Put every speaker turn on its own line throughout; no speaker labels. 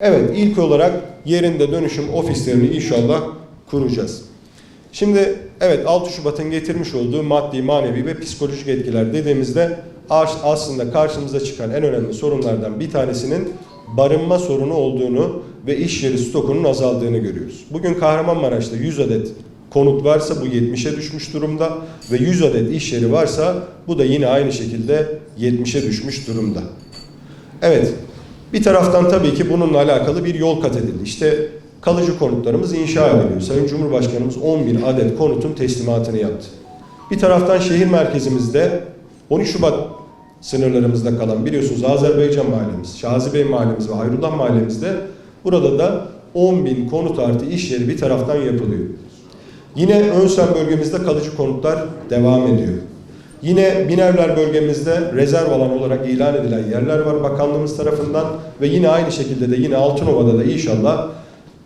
Evet, ilk olarak yerinde dönüşüm ofislerini inşallah kuracağız. Şimdi evet 6 Şubat'ın getirmiş olduğu maddi, manevi ve psikolojik etkiler dediğimizde as- aslında karşımıza çıkan en önemli sorunlardan bir tanesinin barınma sorunu olduğunu ve iş yeri stokunun azaldığını görüyoruz. Bugün Kahramanmaraş'ta 100 adet konut varsa bu 70'e düşmüş durumda ve 100 adet iş yeri varsa bu da yine aynı şekilde 70'e düşmüş durumda. Evet, bir taraftan tabii ki bununla alakalı bir yol kat edildi. İşte kalıcı konutlarımız inşa ediliyor. Sayın Cumhurbaşkanımız 10 bin adet konutun teslimatını yaptı. Bir taraftan şehir merkezimizde 13 Şubat sınırlarımızda kalan biliyorsunuz Azerbaycan mahallemiz, Şazibey mahallemiz ve Hayrullah mahallemizde burada da 10 bin konut artı iş yeri bir taraftan yapılıyor. Yine Önsel bölgemizde kalıcı konutlar devam ediyor. Yine Binevler bölgemizde rezerv alan olarak ilan edilen yerler var bakanlığımız tarafından ve yine aynı şekilde de yine Altınova'da da inşallah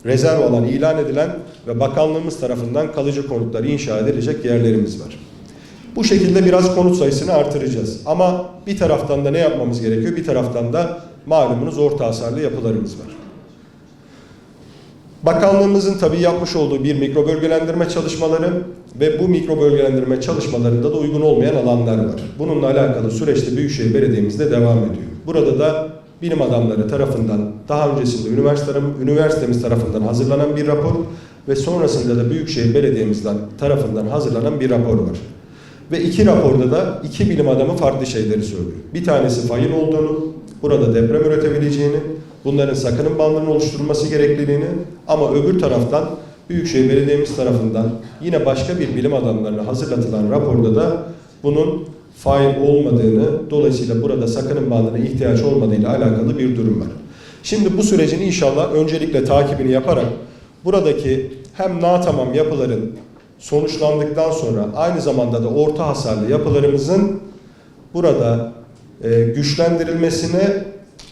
rezerv alan ilan edilen ve bakanlığımız tarafından kalıcı konutlar inşa edilecek yerlerimiz var. Bu şekilde biraz konut sayısını artıracağız. Ama bir taraftan da ne yapmamız gerekiyor? Bir taraftan da malumunuz orta hasarlı yapılarımız var. Bakanlığımızın tabii yapmış olduğu bir mikro bölgelendirme çalışmaları ve bu mikro bölgelendirme çalışmalarında da uygun olmayan alanlar var. Bununla alakalı süreçte Büyükşehir Belediye'mizde devam ediyor. Burada da bilim adamları tarafından daha öncesinde üniversite, üniversitemiz tarafından hazırlanan bir rapor ve sonrasında da Büyükşehir Belediye'mizden tarafından hazırlanan bir rapor var. Ve iki raporda da iki bilim adamı farklı şeyleri söylüyor. Bir tanesi fayın olduğunu, burada deprem üretebileceğini, bunların sakınım bandının oluşturulması gerekliliğini ama öbür taraftan Büyükşehir Belediye'miz tarafından yine başka bir bilim adamlarına hazırlatılan raporda da bunun fail olmadığını, dolayısıyla burada sakınım bandına ihtiyaç olmadığıyla alakalı bir durum var. Şimdi bu sürecin inşallah öncelikle takibini yaparak buradaki hem natamam yapıların sonuçlandıktan sonra aynı zamanda da orta hasarlı yapılarımızın burada e, güçlendirilmesine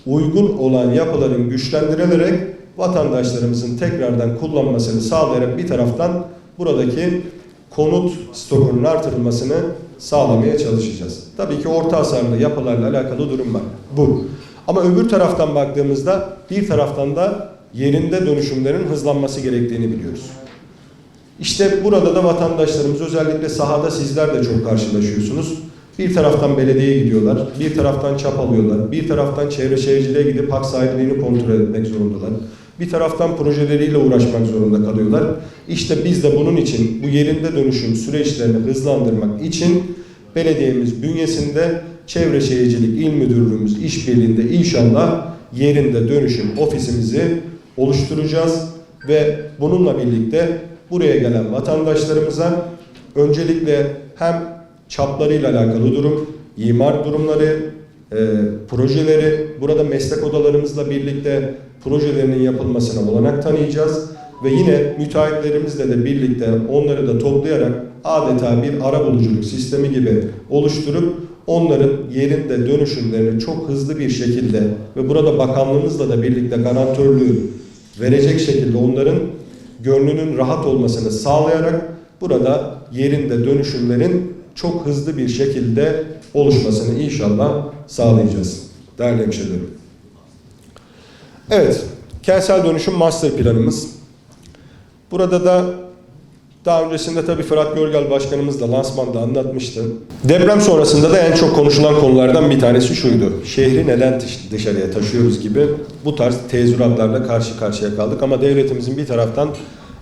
uygun olan yapıların güçlendirilerek vatandaşlarımızın tekrardan kullanmasını sağlayarak bir taraftan buradaki konut stokunun artırılmasını sağlamaya çalışacağız. Tabii ki orta hasarlı yapılarla alakalı durum var. Bu. Ama öbür taraftan baktığımızda bir taraftan da yerinde dönüşümlerin hızlanması gerektiğini biliyoruz. İşte burada da vatandaşlarımız özellikle sahada sizler de çok karşılaşıyorsunuz. Bir taraftan belediyeye gidiyorlar, bir taraftan çap alıyorlar, bir taraftan çevre şehirciliğe gidip hak sahipliğini kontrol etmek zorundalar. Bir taraftan projeleriyle uğraşmak zorunda kalıyorlar. İşte biz de bunun için bu yerinde dönüşüm süreçlerini hızlandırmak için belediyemiz bünyesinde Çevre Şehircilik İl Müdürlüğümüz işbirliğinde inşallah yerinde dönüşüm ofisimizi oluşturacağız ve bununla birlikte buraya gelen vatandaşlarımıza öncelikle hem çaplarıyla alakalı durum, imar durumları, e, projeleri, burada meslek odalarımızla birlikte projelerinin yapılmasına olanak tanıyacağız. Ve yine müteahhitlerimizle de birlikte onları da toplayarak adeta bir arabuluculuk sistemi gibi oluşturup onların yerinde dönüşümlerini çok hızlı bir şekilde ve burada bakanlığımızla da birlikte garantörlüğü verecek şekilde onların gönlünün rahat olmasını sağlayarak burada yerinde dönüşümlerin çok hızlı bir şekilde oluşmasını inşallah sağlayacağız. Değerli hemşehrilerim. Evet, kentsel dönüşüm master planımız. Burada da daha öncesinde tabii Fırat Görgel Başkanımız da lansmanda anlatmıştı. Deprem sonrasında da en çok konuşulan konulardan bir tanesi şuydu. Şehri neden dış- dışarıya taşıyoruz gibi bu tarz tezüratlarla karşı karşıya kaldık. Ama devletimizin bir taraftan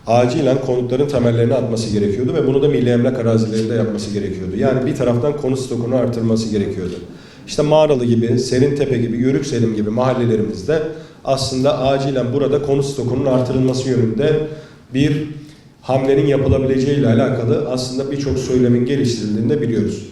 acilen konutların temellerini atması gerekiyordu ve bunu da milli emlak arazilerinde yapması gerekiyordu. Yani bir taraftan konut stokunu artırması gerekiyordu. İşte Mağaralı gibi, Serintepe gibi, Yörükselim gibi mahallelerimizde aslında acilen burada konut stokunun artırılması yönünde bir hamlenin yapılabileceği ile alakalı aslında birçok söylemin geliştirildiğini de biliyoruz.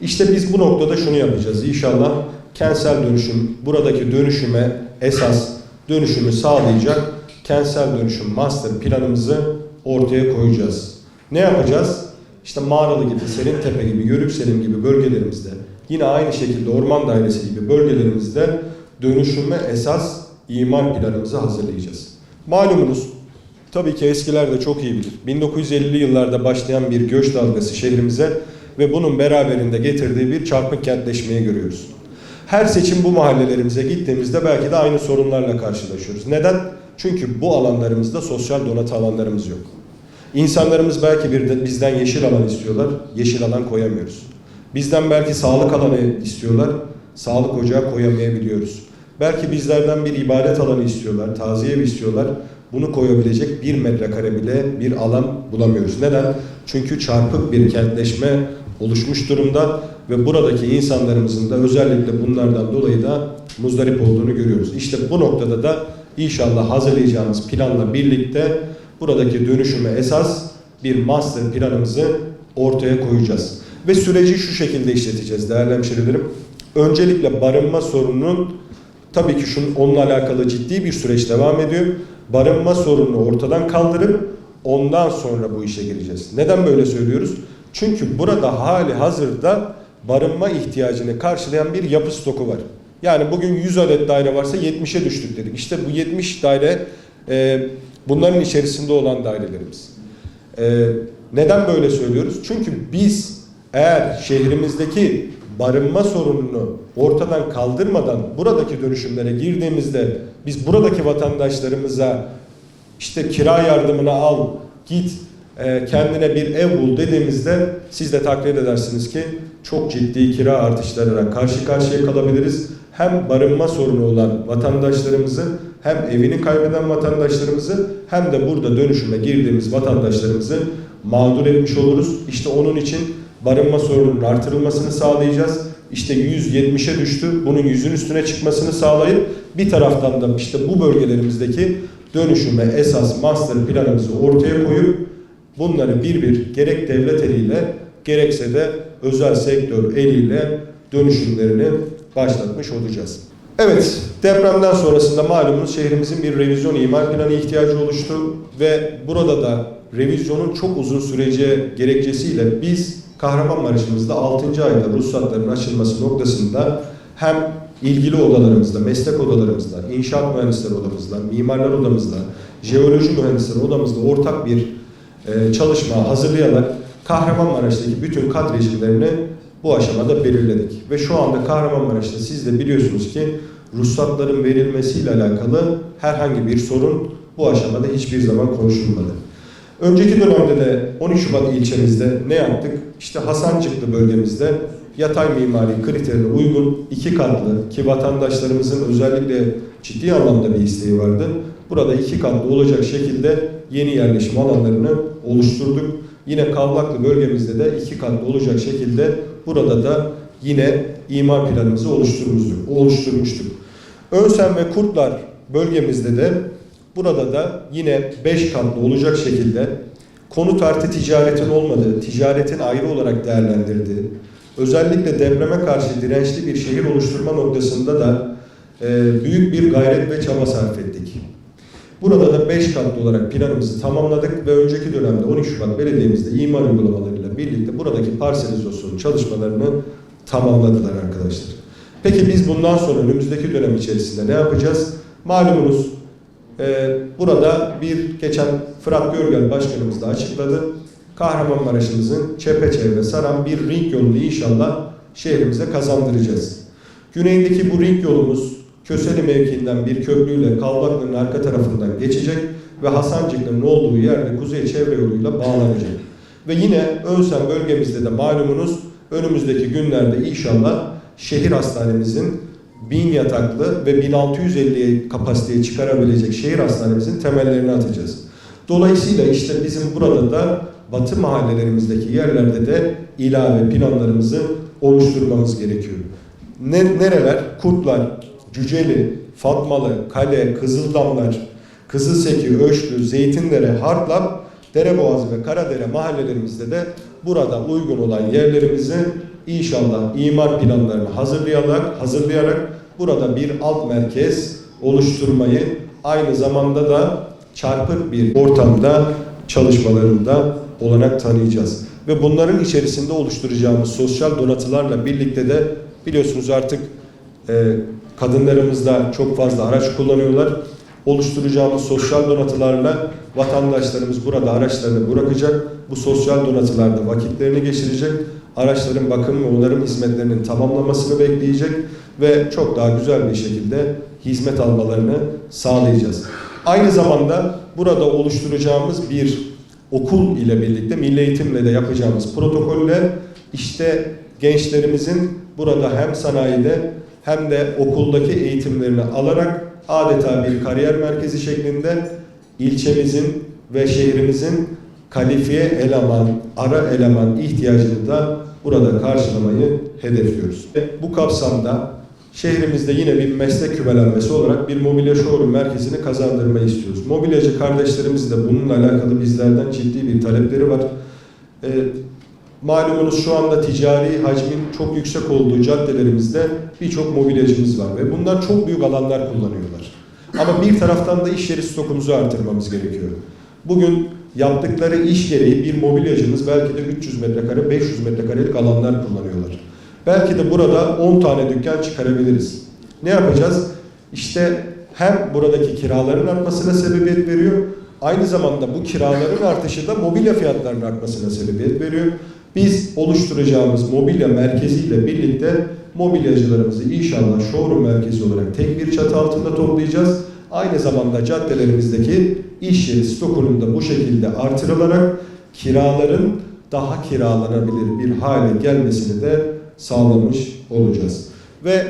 İşte biz bu noktada şunu yapacağız. İnşallah kentsel dönüşüm, buradaki dönüşüme esas dönüşümü sağlayacak kentsel dönüşüm master planımızı ortaya koyacağız. Ne yapacağız? İşte Mağaralı gibi, Serintepe gibi, Yörükselim gibi bölgelerimizde, yine aynı şekilde Orman Dairesi gibi bölgelerimizde dönüşüme esas imar planımızı hazırlayacağız. Malumunuz Tabii ki eskiler de çok iyi bilir. 1950'li yıllarda başlayan bir göç dalgası şehrimize ve bunun beraberinde getirdiği bir çarpık kentleşmeyi görüyoruz. Her seçim bu mahallelerimize gittiğimizde belki de aynı sorunlarla karşılaşıyoruz. Neden? Çünkü bu alanlarımızda sosyal donatı alanlarımız yok. İnsanlarımız belki bir de bizden yeşil alan istiyorlar, yeşil alan koyamıyoruz. Bizden belki sağlık alanı istiyorlar, sağlık ocağı koyamayabiliyoruz. Belki bizlerden bir ibadet alanı istiyorlar, taziye istiyorlar. Bunu koyabilecek bir metrekare bile bir alan bulamıyoruz. Neden? Çünkü çarpık bir kentleşme oluşmuş durumda ve buradaki insanlarımızın da özellikle bunlardan dolayı da muzdarip olduğunu görüyoruz. İşte bu noktada da inşallah hazırlayacağımız planla birlikte buradaki dönüşüme esas bir master planımızı ortaya koyacağız. Ve süreci şu şekilde işleteceğiz değerli hemşerilerim. Öncelikle barınma sorununun tabii ki şunun onunla alakalı ciddi bir süreç devam ediyor. Barınma sorununu ortadan kaldırıp ondan sonra bu işe gireceğiz. Neden böyle söylüyoruz? Çünkü burada hali hazırda barınma ihtiyacını karşılayan bir yapı stoku var. Yani bugün 100 adet daire varsa 70'e düştük dedik. İşte bu 70 daire e, bunların içerisinde olan dairelerimiz. E, neden böyle söylüyoruz? Çünkü biz eğer şehrimizdeki barınma sorununu ortadan kaldırmadan buradaki dönüşümlere girdiğimizde biz buradaki vatandaşlarımıza işte kira yardımını al, git e, kendine bir ev bul dediğimizde siz de takdir edersiniz ki çok ciddi kira artışlarına karşı karşıya kalabiliriz. Hem barınma sorunu olan vatandaşlarımızı hem evini kaybeden vatandaşlarımızı hem de burada dönüşüme girdiğimiz vatandaşlarımızı mağdur etmiş oluruz. İşte onun için barınma sorununun artırılmasını sağlayacağız. İşte 170'e düştü. Bunun yüzün üstüne çıkmasını sağlayıp bir taraftan da işte bu bölgelerimizdeki dönüşüme esas master planımızı ortaya koyup bunları bir bir gerek devlet eliyle gerekse de özel sektör eliyle dönüşümlerini başlatmış olacağız. Evet, depremden sonrasında malumunuz şehrimizin bir revizyon imar planı ihtiyacı oluştu ve burada da revizyonun çok uzun süreci gerekçesiyle biz Kahramanmaraş'ımızda 6. ayda ruhsatların açılması noktasında hem ilgili odalarımızda, meslek odalarımızda, inşaat mühendisleri odamızda, mimarlar odamızda, jeoloji mühendisleri odamızda ortak bir e, çalışma hazırlayarak Kahramanmaraş'taki bütün kat rejimlerini bu aşamada belirledik. Ve şu anda Kahramanmaraş'ta siz de biliyorsunuz ki ruhsatların verilmesiyle alakalı herhangi bir sorun bu aşamada hiçbir zaman konuşulmadı. Önceki dönemde de 13 Şubat ilçemizde ne yaptık? İşte Hasancıklı bölgemizde yatay mimari kriterine uygun iki katlı ki vatandaşlarımızın özellikle ciddi anlamda bir isteği vardı. Burada iki katlı olacak şekilde yeni yerleşim alanlarını oluşturduk. Yine Kavlaklı bölgemizde de iki katlı olacak şekilde burada da yine imar planımızı oluşturmuştuk. oluşturmuştuk. Önsen ve Kurtlar bölgemizde de burada da yine 5 katlı olacak şekilde konut artı ticaretin olmadığı, ticaretin ayrı olarak değerlendirdiği, özellikle depreme karşı dirençli bir şehir oluşturma noktasında da e, büyük bir gayret ve çaba sarf ettik. Burada da 5 katlı olarak planımızı tamamladık ve önceki dönemde 12 Şubat Belediye'mizde imar uygulamalarıyla birlikte buradaki parselizasyon çalışmalarını tamamladılar arkadaşlar. Peki biz bundan sonra önümüzdeki dönem içerisinde ne yapacağız? Malumunuz e, burada bir geçen Fırat Görgel Başkanımız da açıkladı. Kahramanmaraş'ımızın çepeçevre saran bir ring yolunu inşallah şehrimize kazandıracağız. Güneydeki bu ring yolumuz Köseli mevkiinden bir köprüyle Kavlaklı'nın arka tarafından geçecek ve Hasancıklı'nın olduğu yerde kuzey çevre yoluyla bağlanacak. Ve yine Önsen bölgemizde de malumunuz önümüzdeki günlerde inşallah şehir hastanemizin 1000 yataklı ve 1650 kapasiteye çıkarabilecek şehir hastanemizin temellerini atacağız. Dolayısıyla işte bizim burada da batı mahallelerimizdeki yerlerde de ilave planlarımızı oluşturmamız gerekiyor. Ne, nereler? Kurtlar, Cüceli, Fatmalı, Kale, Kızıldamlar, Kızılseki, Öşlü, Zeytindere, Harplap, Dereboğaz ve Karadere mahallelerimizde de burada uygun olan yerlerimizi inşallah imar planlarını hazırlayarak, hazırlayarak burada bir alt merkez oluşturmayı aynı zamanda da çarpık bir ortamda çalışmalarında olanak tanıyacağız. Ve bunların içerisinde oluşturacağımız sosyal donatılarla birlikte de biliyorsunuz artık e, kadınlarımız da çok fazla araç kullanıyorlar. Oluşturacağımız sosyal donatılarla vatandaşlarımız burada araçlarını bırakacak. Bu sosyal donatılarda vakitlerini geçirecek. araçların bakım ve onarım hizmetlerinin tamamlamasını bekleyecek ve çok daha güzel bir şekilde hizmet almalarını sağlayacağız. Aynı zamanda burada oluşturacağımız bir okul ile birlikte milli eğitimle de yapacağımız protokolle işte gençlerimizin burada hem sanayide hem de okuldaki eğitimlerini alarak adeta bir kariyer merkezi şeklinde ilçemizin ve şehrimizin kalifiye eleman, ara eleman ihtiyacını da burada karşılamayı hedefliyoruz. Bu kapsamda şehrimizde yine bir meslek kümelenmesi olarak bir mobilya showroom merkezini kazandırmayı istiyoruz. Mobilyacı kardeşlerimiz de bununla alakalı bizlerden ciddi bir talepleri var. Ee, malumunuz şu anda ticari hacmin çok yüksek olduğu caddelerimizde birçok mobilyacımız var ve bunlar çok büyük alanlar kullanıyorlar. Ama bir taraftan da iş yeri stokumuzu artırmamız gerekiyor. Bugün yaptıkları iş gereği bir mobilyacımız belki de 300 metrekare, 500 metrekarelik alanlar kullanıyorlar. Belki de burada 10 tane dükkan çıkarabiliriz. Ne yapacağız? İşte hem buradaki kiraların artmasına sebebiyet veriyor, aynı zamanda bu kiraların artışı da mobilya fiyatlarının artmasına sebebiyet veriyor. Biz oluşturacağımız mobilya merkeziyle birlikte mobilyacılarımızı inşallah showroom merkezi olarak tek bir çatı altında toplayacağız. Aynı zamanda caddelerimizdeki iş yeri stokunun da bu şekilde artırılarak kiraların daha kiralanabilir bir hale gelmesini de sağlamış olacağız. Ve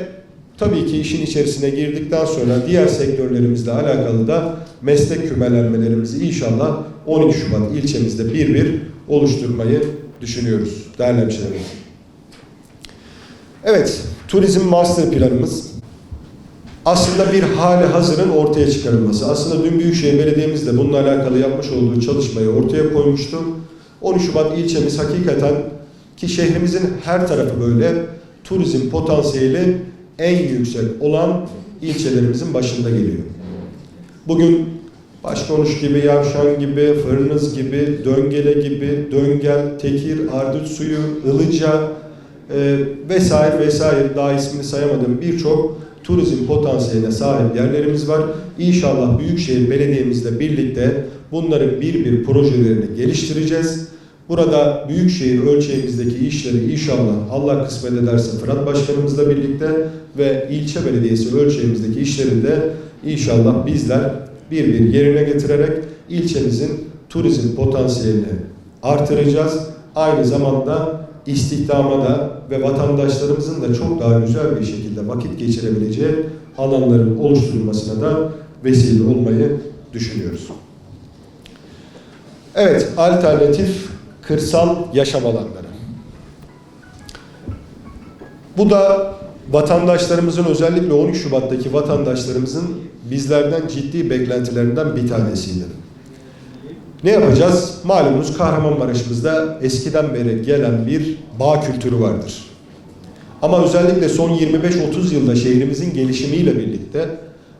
tabii ki işin içerisine girdikten sonra diğer sektörlerimizle alakalı da meslek kümelenmelerimizi inşallah 12 Şubat ilçemizde bir bir oluşturmayı düşünüyoruz değerli hemşehrilerim. Evet, turizm master planımız aslında bir hali hazırın ortaya çıkarılması. Aslında dün Büyükşehir Belediye'miz de bununla alakalı yapmış olduğu çalışmayı ortaya koymuştu. 13 Şubat ilçemiz hakikaten ki şehrimizin her tarafı böyle turizm potansiyeli en yüksek olan ilçelerimizin başında geliyor. Bugün Başkonuş gibi, Yavşan gibi, Fırnız gibi, Döngele gibi, Döngel, Tekir, Ardut Suyu, Ilıca e, vesaire vesaire daha ismini sayamadığım birçok turizm potansiyeline sahip yerlerimiz var. İnşallah Büyükşehir Belediye'mizle birlikte bunların bir bir projelerini geliştireceğiz. Burada Büyükşehir ölçeğimizdeki işleri inşallah Allah kısmet ederse Fırat Başkanımızla birlikte ve ilçe belediyesi ölçeğimizdeki işleri de inşallah bizler bir bir yerine getirerek ilçemizin turizm potansiyelini artıracağız. Aynı zamanda istihdama da ve vatandaşlarımızın da çok daha güzel bir şekilde vakit geçirebileceği alanların oluşturulmasına da vesile olmayı düşünüyoruz. Evet, alternatif kırsal yaşam alanları. Bu da vatandaşlarımızın özellikle 13 Şubat'taki vatandaşlarımızın bizlerden ciddi beklentilerinden bir tanesiydi. Ne yapacağız? Malumunuz Kahramanmaraş'ımızda eskiden beri gelen bir bağ kültürü vardır. Ama özellikle son 25-30 yılda şehrimizin gelişimiyle birlikte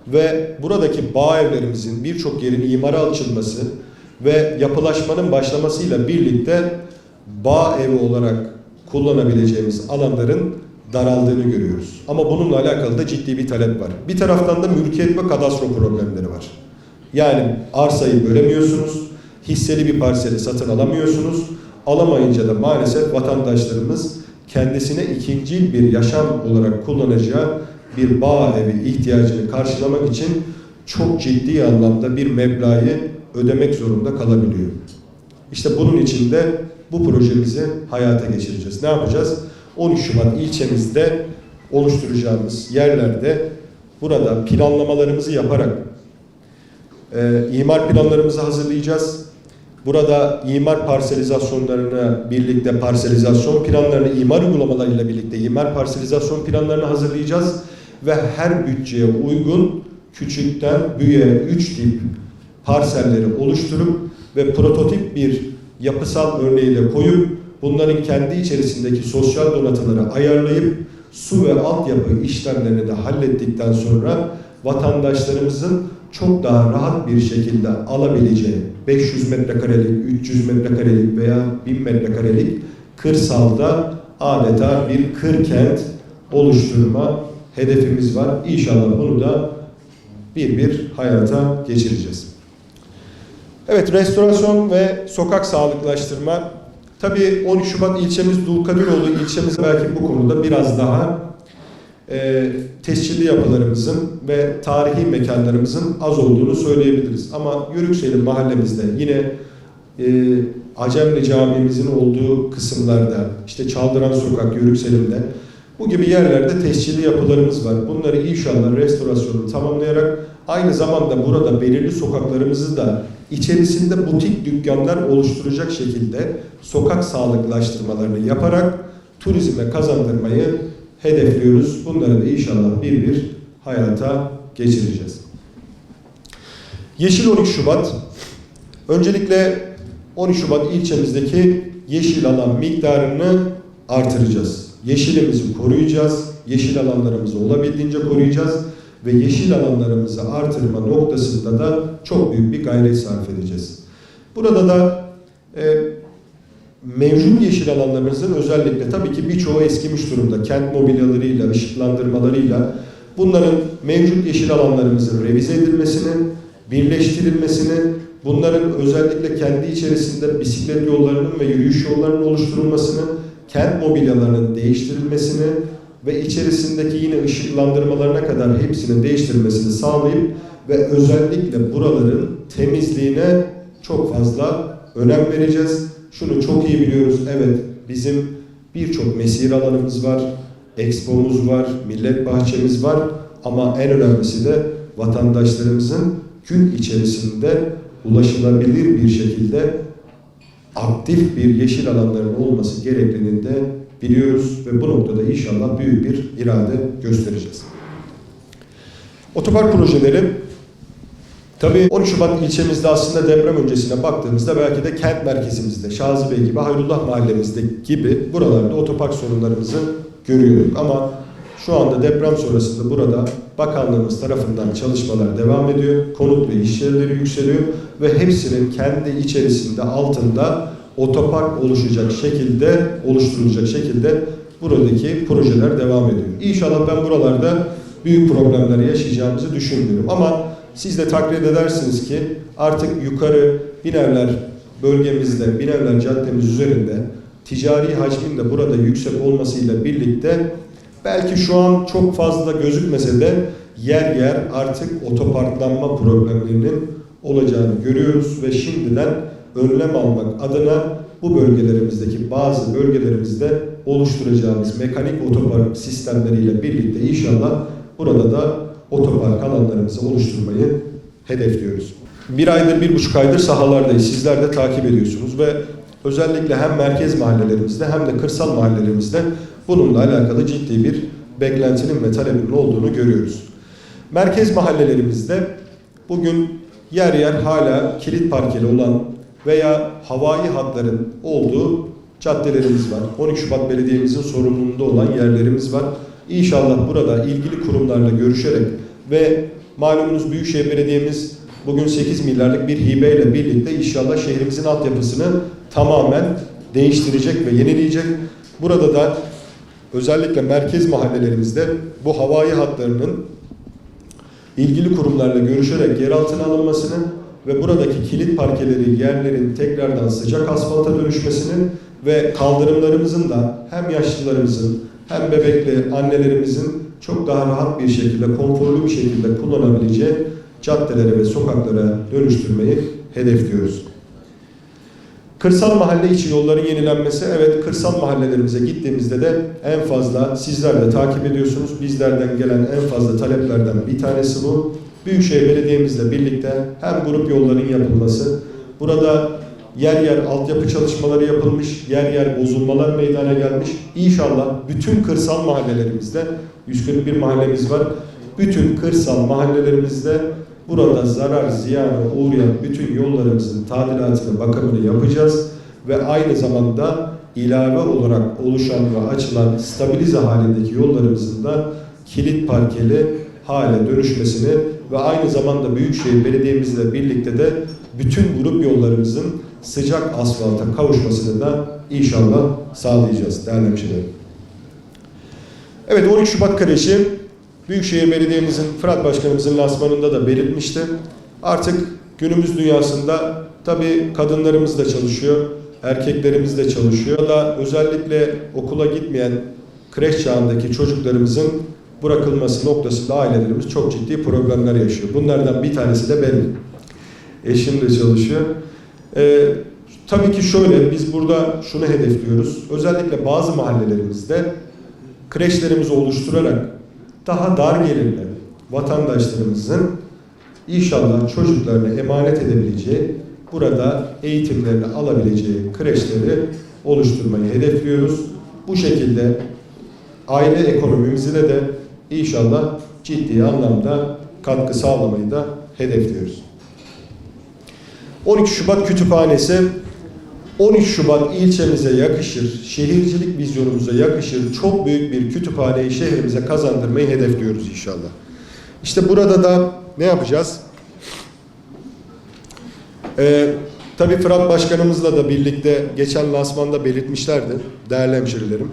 ve buradaki bağ evlerimizin birçok yerin imara açılması ve yapılaşmanın başlamasıyla birlikte bağ evi olarak kullanabileceğimiz alanların daraldığını görüyoruz. Ama bununla alakalı da ciddi bir talep var. Bir taraftan da mülkiyet ve kadastro problemleri var. Yani arsayı bölemiyorsunuz, hisseli bir parseli satın alamıyorsunuz. Alamayınca da maalesef vatandaşlarımız kendisine ikincil bir yaşam olarak kullanacağı bir bağ evi ihtiyacını karşılamak için çok ciddi anlamda bir meblağı ödemek zorunda kalabiliyor. İşte bunun için de bu projemizi hayata geçireceğiz. Ne yapacağız? 13 Şubat ilçemizde oluşturacağımız yerlerde burada planlamalarımızı yaparak e, imar planlarımızı hazırlayacağız. Burada imar parselizasyonlarını birlikte parselizasyon planlarını imar uygulamalarıyla birlikte imar parselizasyon planlarını hazırlayacağız ve her bütçeye uygun küçükten büyüğe 3 tip parselleri oluşturup ve prototip bir yapısal örneği de koyup bunların kendi içerisindeki sosyal donatıları ayarlayıp su ve altyapı işlemlerini de hallettikten sonra vatandaşlarımızın çok daha rahat bir şekilde alabileceği 500 metrekarelik, 300 metrekarelik veya 1000 metrekarelik kırsalda adeta bir kır kent oluşturma hedefimiz var. İnşallah bunu da bir bir hayata geçireceğiz. Evet, restorasyon ve sokak sağlıklaştırma Tabii 13 Şubat ilçemiz Dulkadiroğlu ilçemiz belki bu konuda biraz daha e, tescilli yapılarımızın ve tarihi mekanlarımızın az olduğunu söyleyebiliriz. Ama Yörükselim mahallemizde yine e, Acemli Camimizin olduğu kısımlarda, işte Çaldıran Sokak, Yörükselim'de bu gibi yerlerde tescilli yapılarımız var. Bunları inşallah restorasyonunu tamamlayarak aynı zamanda burada belirli sokaklarımızı da içerisinde butik dükkanlar oluşturacak şekilde sokak sağlıklaştırmalarını yaparak turizme kazandırmayı hedefliyoruz. Bunları da inşallah bir bir hayata geçireceğiz. Yeşil 13 Şubat. Öncelikle 13 Şubat ilçemizdeki yeşil alan miktarını artıracağız. Yeşilimizi koruyacağız. Yeşil alanlarımızı olabildiğince koruyacağız ve yeşil alanlarımızı artırma noktasında da çok büyük bir gayret sarf edeceğiz. Burada da e, mevcut yeşil alanlarımızın özellikle tabii ki birçoğu eskimiş durumda. Kent mobilyalarıyla, ışıklandırmalarıyla bunların mevcut yeşil alanlarımızın revize edilmesini, birleştirilmesini, bunların özellikle kendi içerisinde bisiklet yollarının ve yürüyüş yollarının oluşturulmasını, kent mobilyalarının değiştirilmesini ve içerisindeki yine ışıklandırmalarına kadar hepsinin değiştirilmesini sağlayıp ve özellikle buraların temizliğine çok fazla önem vereceğiz. Şunu çok iyi biliyoruz. Evet bizim birçok mesire alanımız var, expomuz var, millet bahçemiz var ama en önemlisi de vatandaşlarımızın gün içerisinde ulaşılabilir bir şekilde aktif bir yeşil alanların olması gerektiğini de biliyoruz ve bu noktada inşallah büyük bir irade göstereceğiz. Otopark projeleri Tabii 13 Şubat ilçemizde aslında deprem öncesine baktığımızda belki de kent merkezimizde, Şazi Bey gibi, Hayrullah mahallemizde gibi buralarda otopark sorunlarımızı görüyorduk. Ama şu anda deprem sonrasında burada bakanlığımız tarafından çalışmalar devam ediyor. Konut ve iş yerleri yükseliyor ve hepsinin kendi içerisinde altında otopark oluşacak şekilde, oluşturulacak şekilde buradaki projeler devam ediyor. İnşallah ben buralarda büyük problemler yaşayacağımızı düşünmüyorum. Ama siz de takdir edersiniz ki artık yukarı Binerler bölgemizde, Binerler caddemiz üzerinde ticari hacmin de burada yüksek olmasıyla birlikte belki şu an çok fazla gözükmese de yer yer artık otoparklanma problemlerinin olacağını görüyoruz ve şimdiden önlem almak adına bu bölgelerimizdeki bazı bölgelerimizde oluşturacağımız mekanik otopark sistemleriyle birlikte inşallah burada da otopark alanlarımızı oluşturmayı hedefliyoruz. Bir aydır, bir buçuk aydır sahalardayız. Sizler de takip ediyorsunuz ve özellikle hem merkez mahallelerimizde hem de kırsal mahallelerimizde bununla alakalı ciddi bir beklentinin ve talebinin olduğunu görüyoruz. Merkez mahallelerimizde bugün yer yer hala kilit parkeli olan veya havai hatların olduğu caddelerimiz var. 12 Şubat Belediye'mizin sorumluluğunda olan yerlerimiz var. İnşallah burada ilgili kurumlarla görüşerek ve malumunuz Büyükşehir Belediye'miz bugün 8 milyarlık bir hibeyle birlikte inşallah şehrimizin altyapısını tamamen değiştirecek ve yenileyecek. Burada da özellikle merkez mahallelerimizde bu havai hatlarının ilgili kurumlarla görüşerek yer altına alınmasını ve buradaki kilit parkeleri yerlerin tekrardan sıcak asfalta dönüşmesini ve kaldırımlarımızın da hem yaşlılarımızın hem bebekli annelerimizin çok daha rahat bir şekilde, konforlu bir şekilde kullanabileceği caddelere ve sokaklara dönüştürmeyi hedefliyoruz. Kırsal mahalle içi yolların yenilenmesi, evet kırsal mahallelerimize gittiğimizde de en fazla sizler de takip ediyorsunuz. Bizlerden gelen en fazla taleplerden bir tanesi bu. Büyükşehir Belediye'mizle birlikte hem grup yolların yapılması, burada yer yer altyapı çalışmaları yapılmış, yer yer bozulmalar meydana gelmiş. İnşallah bütün kırsal mahallelerimizde, 141 mahallemiz var, bütün kırsal mahallelerimizde burada zarar ziyana uğrayan bütün yollarımızın tadilatını, bakımını yapacağız ve aynı zamanda ilave olarak oluşan ve açılan stabilize halindeki yollarımızın da kilit parkeli hale dönüşmesini ve aynı zamanda Büyükşehir Belediye'mizle birlikte de bütün grup yollarımızın sıcak asfalta kavuşmasını da inşallah sağlayacağız değerli hemşehrilerim. Evet 13 Şubat Kareşi Büyükşehir Belediye'mizin Fırat Başkanımızın lansmanında da belirtmişti. Artık günümüz dünyasında tabii kadınlarımız da çalışıyor. erkeklerimiz de çalışıyor. Da özellikle okula gitmeyen kreş çağındaki çocuklarımızın bırakılması noktasında ailelerimiz çok ciddi problemler yaşıyor. Bunlardan bir tanesi de benim. Eşim de çalışıyor. Ee, tabii ki şöyle, biz burada şunu hedefliyoruz. Özellikle bazı mahallelerimizde kreşlerimizi oluşturarak daha dar gelirli vatandaşlarımızın inşallah çocuklarını emanet edebileceği, burada eğitimlerini alabileceği kreşleri oluşturmayı hedefliyoruz. Bu şekilde aile ekonomimize de inşallah ciddi anlamda katkı sağlamayı da hedefliyoruz. 12 Şubat Kütüphanesi 13 Şubat ilçemize yakışır, şehircilik vizyonumuza yakışır çok büyük bir kütüphaneyi şehrimize kazandırmayı hedefliyoruz inşallah. İşte burada da ne yapacağız? Ee, tabii Fırat Başkanımızla da birlikte geçen lansmanda belirtmişlerdi değerli hemşerilerim.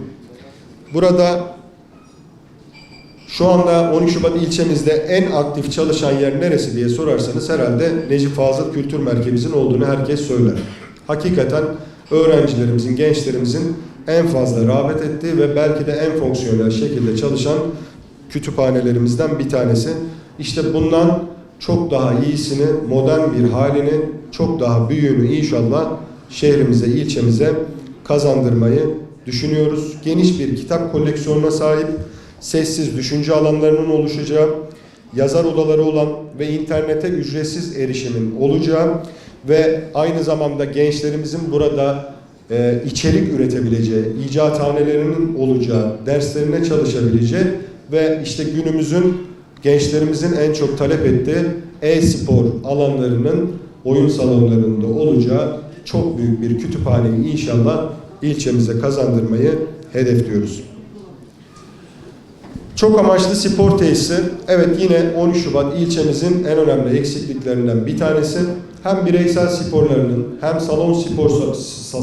Burada şu anda 12 Şubat ilçemizde en aktif çalışan yer neresi diye sorarsanız herhalde Necip Fazıl Kültür Merkezimizin olduğunu herkes söyler. Hakikaten öğrencilerimizin, gençlerimizin en fazla rağbet ettiği ve belki de en fonksiyonel şekilde çalışan kütüphanelerimizden bir tanesi. İşte bundan çok daha iyisini, modern bir halini, çok daha büyüğünü inşallah şehrimize, ilçemize kazandırmayı düşünüyoruz. Geniş bir kitap koleksiyonuna sahip, sessiz düşünce alanlarının oluşacağı, yazar odaları olan ve internete ücretsiz erişimin olacağı ve aynı zamanda gençlerimizin burada e, içerik üretebileceği, icathanelerinin olacağı, derslerine çalışabileceği ve işte günümüzün gençlerimizin en çok talep ettiği e-spor alanlarının oyun salonlarında olacağı çok büyük bir kütüphaneyi inşallah ilçemize kazandırmayı hedefliyoruz. Çok amaçlı spor tesisi, evet yine 13 Şubat ilçemizin en önemli eksikliklerinden bir tanesi. Hem bireysel sporlarının hem salon spor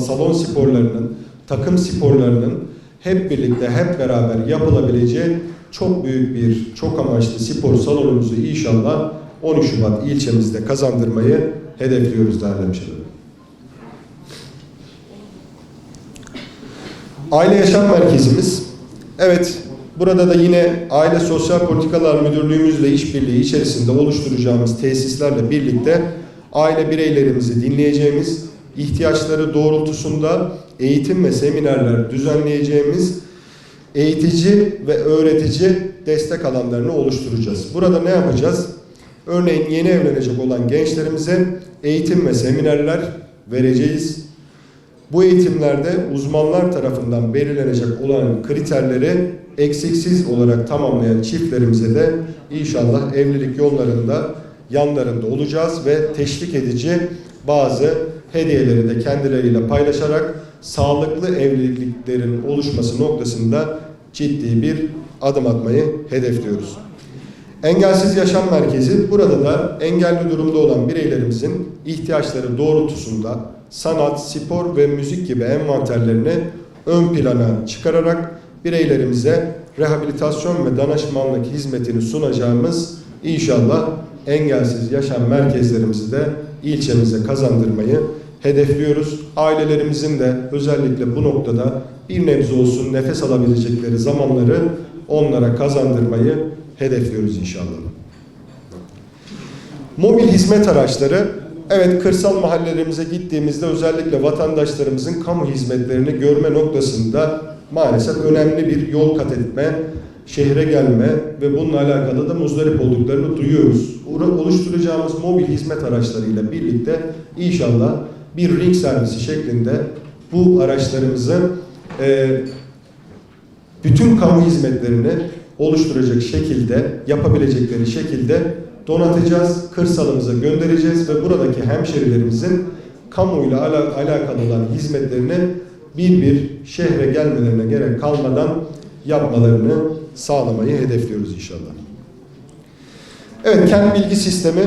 salon sporlarının, takım sporlarının hep birlikte hep beraber yapılabileceği çok büyük bir çok amaçlı spor salonumuzu inşallah 13 Şubat ilçemizde kazandırmayı hedefliyoruz değerli hemşehrilerim. Aile Yaşam Merkezimiz. Evet, burada da yine Aile Sosyal Politikalar Müdürlüğümüzle işbirliği içerisinde oluşturacağımız tesislerle birlikte aile bireylerimizi dinleyeceğimiz, ihtiyaçları doğrultusunda eğitim ve seminerler düzenleyeceğimiz eğitici ve öğretici destek alanlarını oluşturacağız. Burada ne yapacağız? Örneğin yeni evlenecek olan gençlerimize eğitim ve seminerler vereceğiz. Bu eğitimlerde uzmanlar tarafından belirlenecek olan kriterleri eksiksiz olarak tamamlayan çiftlerimize de inşallah evlilik yollarında yanlarında olacağız ve teşvik edici bazı hediyeleri de kendileriyle paylaşarak sağlıklı evliliklerin oluşması noktasında ciddi bir adım atmayı hedefliyoruz. Engelsiz Yaşam Merkezi burada da engelli durumda olan bireylerimizin ihtiyaçları doğrultusunda sanat, spor ve müzik gibi envanterlerini ön plana çıkararak bireylerimize rehabilitasyon ve danışmanlık hizmetini sunacağımız inşallah engelsiz yaşam merkezlerimizi de ilçemize kazandırmayı hedefliyoruz. Ailelerimizin de özellikle bu noktada bir nebze olsun nefes alabilecekleri zamanları onlara kazandırmayı hedefliyoruz inşallah. Mobil hizmet araçları Evet kırsal mahallelerimize gittiğimizde özellikle vatandaşlarımızın kamu hizmetlerini görme noktasında maalesef önemli bir yol kat etme, şehre gelme ve bununla alakalı da muzdarip olduklarını duyuyoruz. Oluşturacağımız mobil hizmet araçlarıyla birlikte inşallah bir ring servisi şeklinde bu araçlarımızı e, bütün kamu hizmetlerini oluşturacak şekilde, yapabilecekleri şekilde donatacağız, kırsalımıza göndereceğiz ve buradaki hemşerilerimizin kamuyla ala alakalı olan hizmetlerini bir bir şehre gelmelerine gerek kalmadan yapmalarını sağlamayı hedefliyoruz inşallah. Evet, kent bilgi sistemi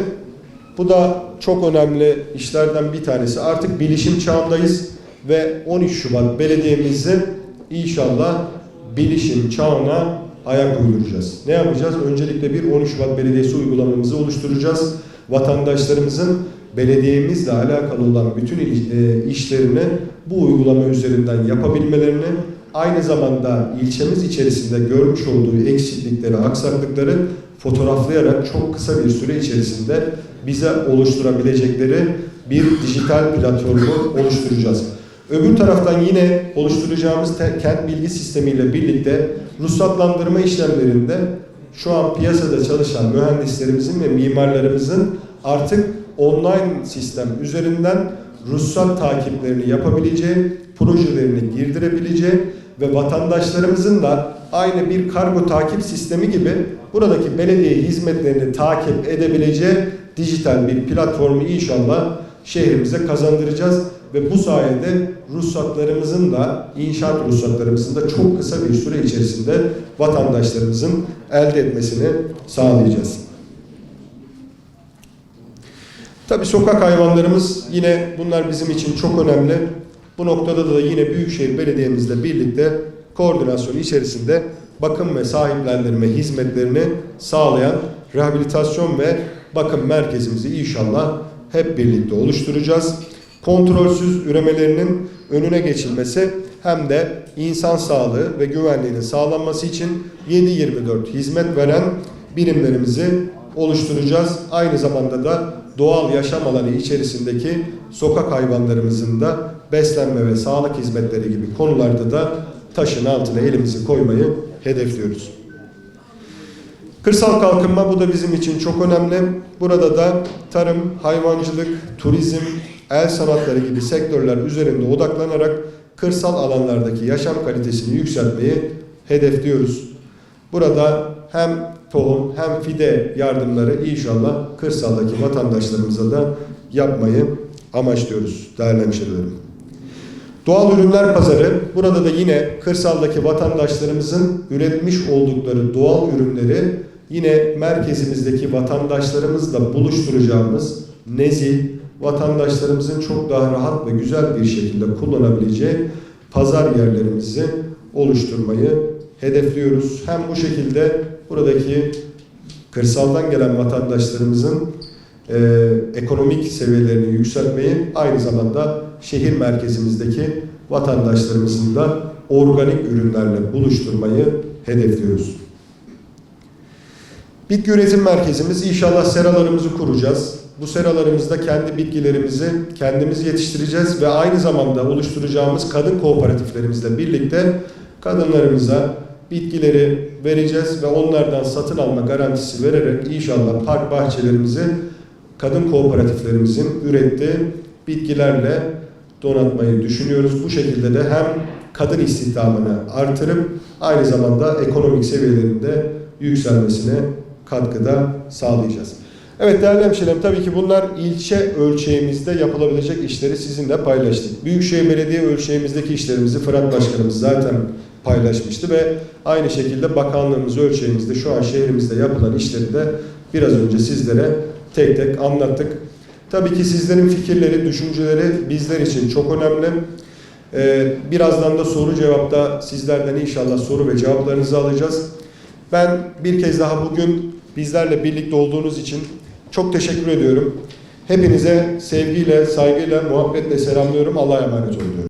bu da çok önemli işlerden bir tanesi. Artık bilişim çağındayız ve 13 Şubat belediyemizi inşallah bilişim çağına ayak uyduracağız. Ne yapacağız? Öncelikle bir 13 Şubat Belediyesi uygulamamızı oluşturacağız. Vatandaşlarımızın belediyemizle alakalı olan bütün e, işlerini bu uygulama üzerinden yapabilmelerini, aynı zamanda ilçemiz içerisinde görmüş olduğu eksiklikleri, aksaklıkları fotoğraflayarak çok kısa bir süre içerisinde bize oluşturabilecekleri bir dijital platformu oluşturacağız. Öbür taraftan yine oluşturacağımız kent bilgi sistemiyle birlikte ruhsatlandırma işlemlerinde şu an piyasada çalışan mühendislerimizin ve mimarlarımızın artık online sistem üzerinden ruhsat takiplerini yapabileceği, projelerini girdirebileceği ve vatandaşlarımızın da aynı bir kargo takip sistemi gibi buradaki belediye hizmetlerini takip edebileceği dijital bir platformu inşallah şehrimize kazandıracağız ve bu sayede ruhsatlarımızın da inşaat ruhsatlarımızın da çok kısa bir süre içerisinde vatandaşlarımızın elde etmesini sağlayacağız. Tabii sokak hayvanlarımız yine bunlar bizim için çok önemli. Bu noktada da yine Büyükşehir Belediye'mizle birlikte koordinasyon içerisinde bakım ve sahiplendirme hizmetlerini sağlayan rehabilitasyon ve bakım merkezimizi inşallah hep birlikte oluşturacağız. Kontrolsüz üremelerinin önüne geçilmesi hem de insan sağlığı ve güvenliğinin sağlanması için 7-24 hizmet veren birimlerimizi oluşturacağız. Aynı zamanda da doğal yaşam alanı içerisindeki sokak hayvanlarımızın da beslenme ve sağlık hizmetleri gibi konularda da taşın altına elimizi koymayı hedefliyoruz. Kırsal kalkınma bu da bizim için çok önemli. Burada da tarım, hayvancılık, turizm, el sanatları gibi sektörler üzerinde odaklanarak kırsal alanlardaki yaşam kalitesini yükseltmeyi hedefliyoruz. Burada hem tohum hem fide yardımları inşallah kırsaldaki vatandaşlarımıza da yapmayı amaçlıyoruz değerli hemşehrilerim. Doğal ürünler pazarı burada da yine kırsaldaki vatandaşlarımızın üretmiş oldukları doğal ürünleri yine merkezimizdeki vatandaşlarımızla buluşturacağımız nezih, vatandaşlarımızın çok daha rahat ve güzel bir şekilde kullanabileceği pazar yerlerimizi oluşturmayı hedefliyoruz. Hem bu şekilde buradaki kırsaldan gelen vatandaşlarımızın e, ekonomik seviyelerini yükseltmeyi aynı zamanda şehir merkezimizdeki vatandaşlarımızın da organik ürünlerle buluşturmayı hedefliyoruz. Bitki üretim merkezimiz inşallah seralarımızı kuracağız. Bu seralarımızda kendi bitkilerimizi kendimiz yetiştireceğiz ve aynı zamanda oluşturacağımız kadın kooperatiflerimizle birlikte kadınlarımıza bitkileri vereceğiz ve onlardan satın alma garantisi vererek inşallah park bahçelerimizi kadın kooperatiflerimizin ürettiği bitkilerle donatmayı düşünüyoruz. Bu şekilde de hem kadın istihdamını artırıp aynı zamanda ekonomik seviyelerinde yükselmesine katkıda sağlayacağız. Evet değerli hemşehrilerim tabii ki bunlar ilçe ölçeğimizde yapılabilecek işleri sizinle paylaştık. Büyükşehir Belediye ölçeğimizdeki işlerimizi Fırat Başkanımız zaten paylaşmıştı ve aynı şekilde bakanlığımız ölçeğimizde şu an şehrimizde yapılan işleri de biraz önce sizlere tek tek anlattık. Tabii ki sizlerin fikirleri, düşünceleri bizler için çok önemli. Ee, birazdan da soru cevapta sizlerden inşallah soru ve cevaplarınızı alacağız. Ben bir kez daha bugün bizlerle birlikte olduğunuz için çok teşekkür ediyorum. Hepinize sevgiyle, saygıyla, muhabbetle selamlıyorum. Allah'a emanet olun.